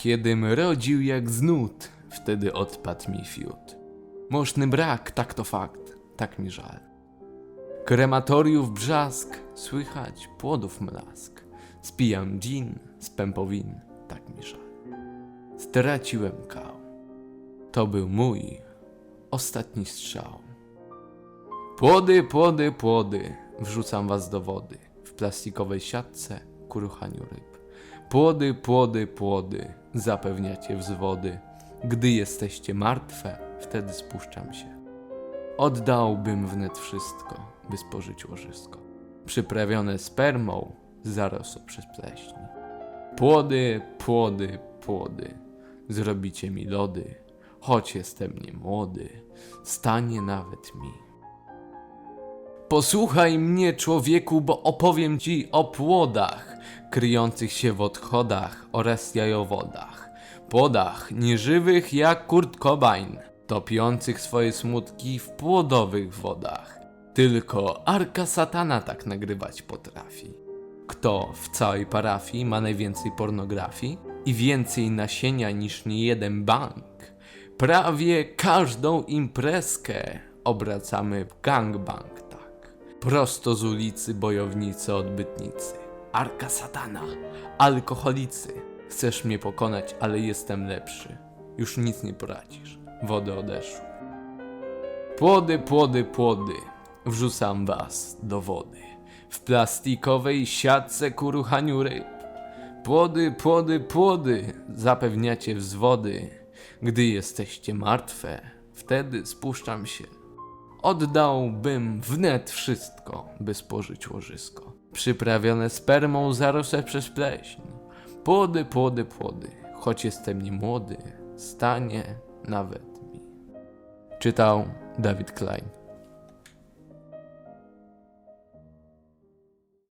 Kiedym rodził jak z nut, wtedy odpadł mi fiut. Moszny brak, tak to fakt, tak mi żal. Krematoriów brzask, słychać płodów mlask. Spijam gin z pępowin, tak mi żal. Straciłem kał. To był mój ostatni strzał. Płody, płody, płody, wrzucam was do wody. W plastikowej siatce ku ruchaniu ryb. Płody, płody, płody, zapewniacie wzwody. Gdy jesteście martwe, wtedy spuszczam się. Oddałbym wnet wszystko, by spożyć łożysko. Przyprawione spermą, zarosło przez pleśń. Płody, płody, płody, zrobicie mi lody, choć jestem nie młody, stanie nawet mi. Posłuchaj mnie, człowieku, bo opowiem ci o płodach, kryjących się w odchodach oraz jajowodach. Płodach nieżywych jak Kurt Cobain, topiących swoje smutki w płodowych wodach. Tylko Arka Satana tak nagrywać potrafi. Kto w całej parafii ma najwięcej pornografii i więcej nasienia niż niejeden bank? Prawie każdą imprezkę obracamy w gangbang, tak. Prosto z ulicy bojownicy odbytnicy. Arka satana, alkoholicy. Chcesz mnie pokonać, ale jestem lepszy. Już nic nie poradzisz. Wody odeszły. Płody, płody, płody. Wrzucam was do wody. W plastikowej siatce ku ruchaniu ryb. Płody, płody, płody, zapewniacie wzwody. Gdy jesteście martwe, wtedy spuszczam się. Oddałbym wnet wszystko, by spożyć łożysko. Przyprawione spermą zarosłe przez pleśń. Płody, płody, płody, choć jestem nie młody, stanie nawet mi. Czytał Dawid Klein.